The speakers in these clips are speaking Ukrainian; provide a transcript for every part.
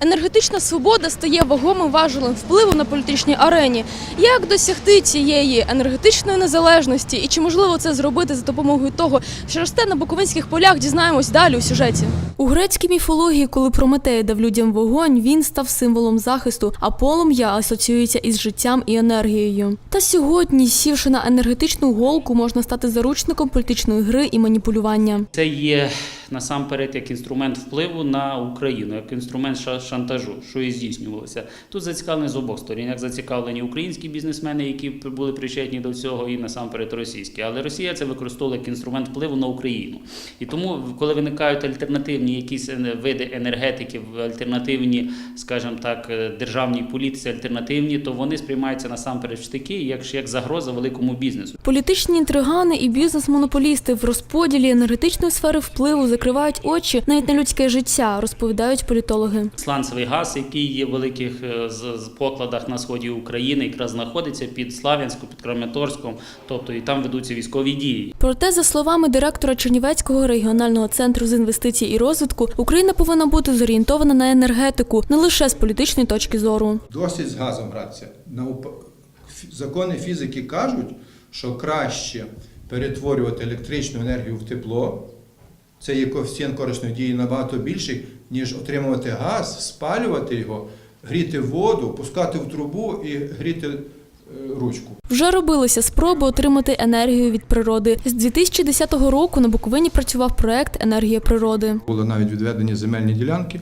Енергетична свобода стає вагомим важелем впливу на політичній арені. Як досягти цієї енергетичної незалежності і чи можливо це зробити за допомогою того, що росте на буковинських полях, дізнаємось далі у сюжеті. У грецькій міфології, коли Прометей дав людям вогонь, він став символом захисту, а полум'я асоціюється із життям і енергією. Та сьогодні, сівши на енергетичну голку, можна стати заручником політичної гри і маніпулювання. Це є насамперед як інструмент впливу на Україну, як інструмент ша- шантажу, що і здійснювалося. Тут зацікавлені з обох сторін, як зацікавлені українські бізнесмени, які були причетні до цього, і насамперед російські. Але Росія це використовує як інструмент впливу на Україну. І тому, коли виникають альтернативні якісь е, види енергетики, альтернативні, скажімо так, е, державній політиці, альтернативні, то вони сприймаються насамперед в штики як, як загроза великому бізнесу. Політичні інтригани і бізнес-монополісти в розподілі енергетичної сфери впливу закривають очі навіть на людське життя, розповідають політологи. Сланцевий газ, який є в великих е, покладах на сході України, якраз знаходиться під Слав'янськом, під Краматорськом, тобто і там ведуться військові дії. Проте, за словами директора Чернівецького регіонального центру з інвестицій і розвитку, Україна повинна бути зорієнтована на енергетику не лише з політичної точки зору. Досить з газом гратися. Науп... Закони фізики кажуть, що краще перетворювати електричну енергію в тепло. Це є коефіцієнт корисної дії набагато більший, ніж отримувати газ, спалювати його, гріти воду, пускати в трубу і гріти е, ручку. Вже робилися спроби отримати енергію від природи. З 2010 року на Буковині працював проект Енергія природи. Були навіть відведені земельні ділянки,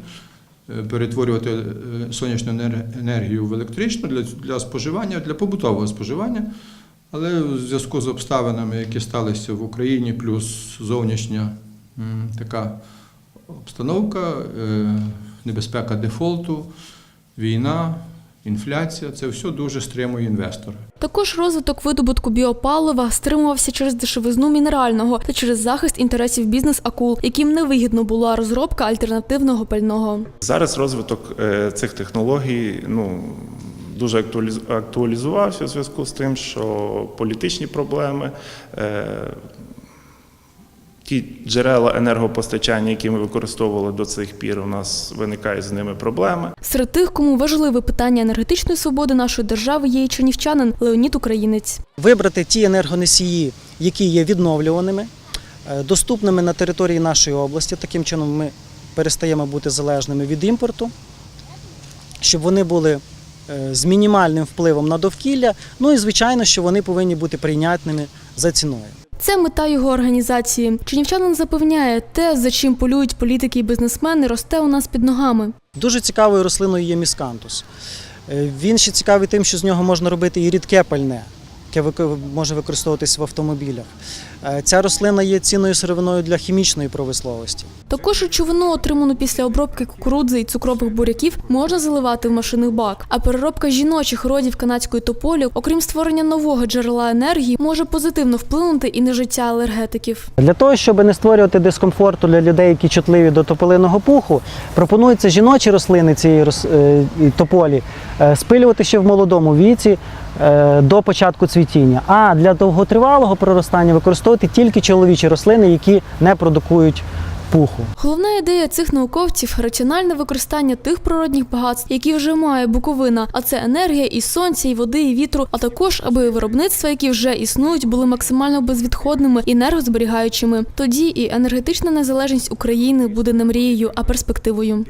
е, перетворювати е, сонячну енергію в електричну для, для споживання, для побутового споживання. Але в зв'язку з обставинами, які сталися в Україні, плюс зовнішня така обстановка, е, небезпека дефолту, війна, інфляція це все дуже стримує інвестора. Також розвиток видобутку біопалива стримувався через дешевизну мінерального та через захист інтересів бізнес-акул, яким невигідно була розробка альтернативного пального. Зараз розвиток е, цих технологій ну, дуже актуаліз- актуалізувався у зв'язку з тим, що політичні проблеми, е, ті джерела енергопостачання, які ми використовували до цих пір, у нас виникають з ними проблеми. Серед тих, кому важливе питання енергетичної свободи нашої держави, є і чернівчанин Леонід Українець. вибрати ті енергоносії, які є відновлюваними, е, доступними на території нашої області. Таким чином ми перестаємо бути залежними від імпорту, щоб вони були е, з мінімальним впливом на довкілля. Ну і звичайно, що вони повинні бути прийнятними за ціною. Це мета його організації. Чинівчанин запевняє, те, за чим полюють політики і бізнесмени, росте у нас під ногами. Дуже цікавою рослиною є міскантус. Е, Він ще цікавий тим, що з нього можна робити і рідке пальне, яке може використовуватись в автомобілях. Е, Ця рослина є цінною сировиною для хімічної промисловості. Також речовину, отриману після обробки кукурудзи і цукрових буряків, можна заливати в машинний бак. А переробка жіночих родів канадської тополі, окрім створення нового джерела енергії, може позитивно вплинути і на життя алергетиків. Для того, щоб не створювати дискомфорту для людей, які чутливі до тополиного пуху, пропонується жіночі рослини цієї е, тополі спилювати ще в молодому віці е, до початку цвітіння. А для довготривалого проростання використовувати тільки чоловічі рослини, які не продукують пуху. Головна ідея цих науковців раціональне використання тих природних багатств, які вже має Буковина, а це енергія і сонця, і води, і вітру, а також аби виробництва, які вже існують, були максимально безвідходними і енергозберігаючими. Тоді і енергетична незалежність України буде не мрією, а перспективою.